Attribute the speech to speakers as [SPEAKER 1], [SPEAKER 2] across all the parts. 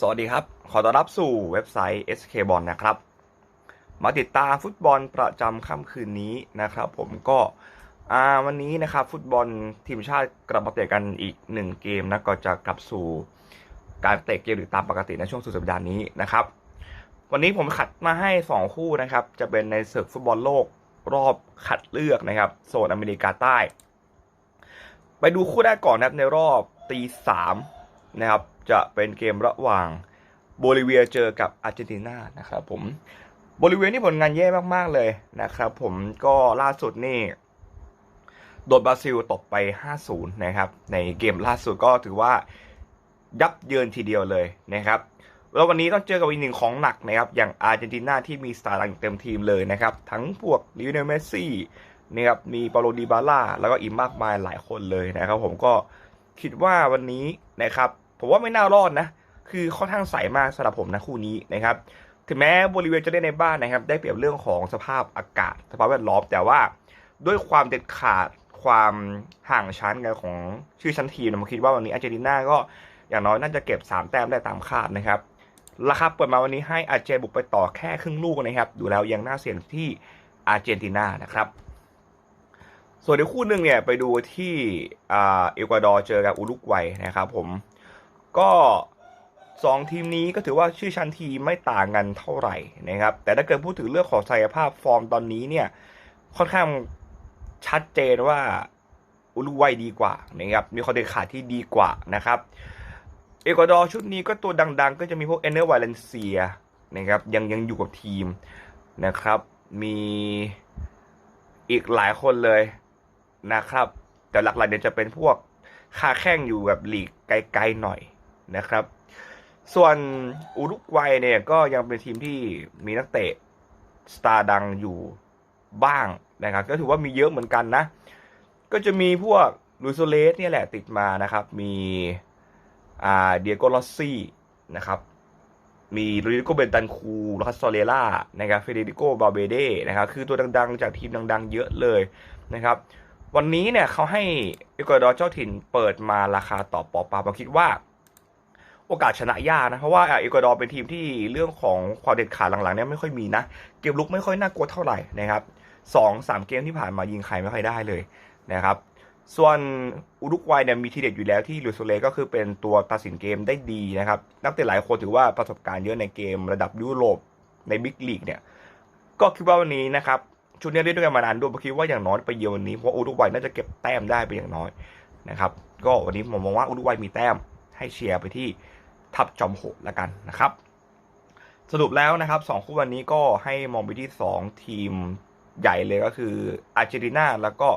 [SPEAKER 1] สวัสดีครับ ขอต้อนรับสู่เว็บไซต์ SK b o l นะครับ มาติดตามฟุตบอลประจำค่ำคืนนี้นะครับ ผมก็วันนี้นะครับฟุตบอลทีมชาติกลับมาเตะกันอีกหนึ่งเกมนะก็จะกลับสู่การเตะเกมหรือตามปกติในช่วงสุดสัปดาห์นี้นะครับ วันนี้ผมขัดมาให้ 2 คู่นะครับ จะเป็นในศึกฟุตบอลโลกรอบคัดเลือกนะครับโซนอเมริกาใต้ ไปดูคู่แรกก่อนนะครับในรอบตีสาม นะครับจะเป็นเกมระหว่างโบลิเวียเจอกับอาร์เจนตินานะครับผมโบลิเวียนี่ผลงานแย่มากๆเลยนะครับผมก็ล่าสุดนี่โดนบราซิลตกไป 5-0 นะครับ ในเกมล่าสุดก็ถือว่ายับเยินทีเดียวเลยนะครับ แล้ววันนี้ต้องเจอกับอีกหนึ่งของหนักนะครับ อย่างอาร์เจนตินาที่มีสตาร์ดังเต็มทีมเลยนะครับ ทั้งพวกลิโอเนลเมสซี่นะครับมีปาโลดีบาล่าแล้วก็อีกมากมายหลายคนเลยนะครับ ผมก็คิดว่าวันนี้นะครับ ผมว่าไม่น่ารอดนะ คือค่อนข้างใสมากสำหรับผมนะคู่นี้นะครับ ถึงแม้บริเวณจะเล่นในบ้านนะครับ ได้เปรียบเรื่องของสภาพอากาศ สภาพแวดล้อมแต่ว่าด้วยความเด็ดขาดความห่างชั้นกันของชื่อชั้นทีมผมคิดว่าวันนี้อาร์เจนตินาก็อย่างน้อยน่าจะเก็บ 3 แต้มได้ตามคาดนะครับราคาเปิดมาวันนี้ให้อาร์เจนบุกไปต่อแค่ครึ่งลูกนะครับ ดูแล้วยังน่าเสี่ยงที่อาร์เจนตินานะครับ ส่วนในคู่หนึ่งเนี่ยไปดูที่อ่าเอกวาดอร์เจอกับอุรุกวัยนะครับผม ก็สองทีมนี้ก็ถือว่าชื่อชั้นทีไม่ต่างกันเท่าไหร่นะครับ แต่ถ้าเกิดพูดถึงเรื่องของศักยภาพฟอร์มตอนนี้เนี่ย ค่อนข้างชัดเจนว่าอุรุกวัยดีกว่านะครับ มีความเดขาดที่ดีกว่านะครับ เอกวาดอร์ชุดนี้ก็ตัวดังๆ ก็จะมีพวกเอเนอร์วาเลนเซียนะครับ ยังยังอยู่กับทีมนะครับ มีอีกหลายคนเลยนะครับ แต่หลักๆเดี๋ยจะเป็นพวกคาแข้งอยู่แบบหลีกไกลๆหน่อย นะครับ ส่วนอุรุกวัยเนี่ยก็ยังเป็นทีมที่มีนักเตะสตาร์ดังอยู่บ้างนะครับ ก็ถือว่ามีเยอะเหมือนกันนะ ก็จะมีพวกลุยโซเลสเนี่ยแหละติดมานะครับ มีอ่าเดียโกลอสซี่นะครับ มีลูริโกเบนตันคูลคัสโซเลล่านะครับเฟเดริโกบาเบเดนะครับ คือตัวดังๆ จากทีมดังๆ เยอะเลยนะครับ วันนี้เนี่ยเขาให้เอกวาดอร์เจ้าถิ่นเปิดมาราคาต่อปอปาผมคิดว่า โอกาสชนะยากนะ เพราะว่าเอกวาดอร์เป็นทีมที่เรื่องของความเด็ดขาดหลังๆเนี่ยไม่ค่อยมีนะ เกมลุกไม่ค่อยน่ากลัวเท่าไหร่นะครับสองสามเกมที่ผ่านมายิงใครไม่ค่อยได้เลยนะครับส่วนอุรุกวัยเนี่ยมีทีเด็ดอยู่แล้วที่ลุยโซเลก็คือเป็นตัวตัดสินเกมได้ดีนะครับ นักเตะหลายคนถือว่าประสบการณ์เยอะในเกมระดับยุโรปในบิ๊กลีกเนี่ยก็คิดว่าวันนี้นะครับชุดนี้เล่นด้วยกันมานานด้วยผมคิดว่าอย่างน้อยไปเยือนวันนี้เพราะอุรุกวัยน่าจะเก็บแต้มได้เป็นอย่างน้อยนะครับก็วันนี้ผมมองว่าอุรุกวัยมีแต้มให้เชียร์ไปที่ ทับจอมโหดละกันนะครับ สรุปแล้วนะครับสองคู่วันนี้ก็ให้มองไปที่สองทีมใหญ่เลยก็คืออาร์เจนตินาแล้วก็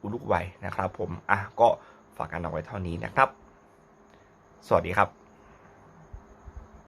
[SPEAKER 1] อุรุกวัยนะครับผม อะก็ฝากกันเอาไว้เท่านี้นะครับ สวัสดีครับ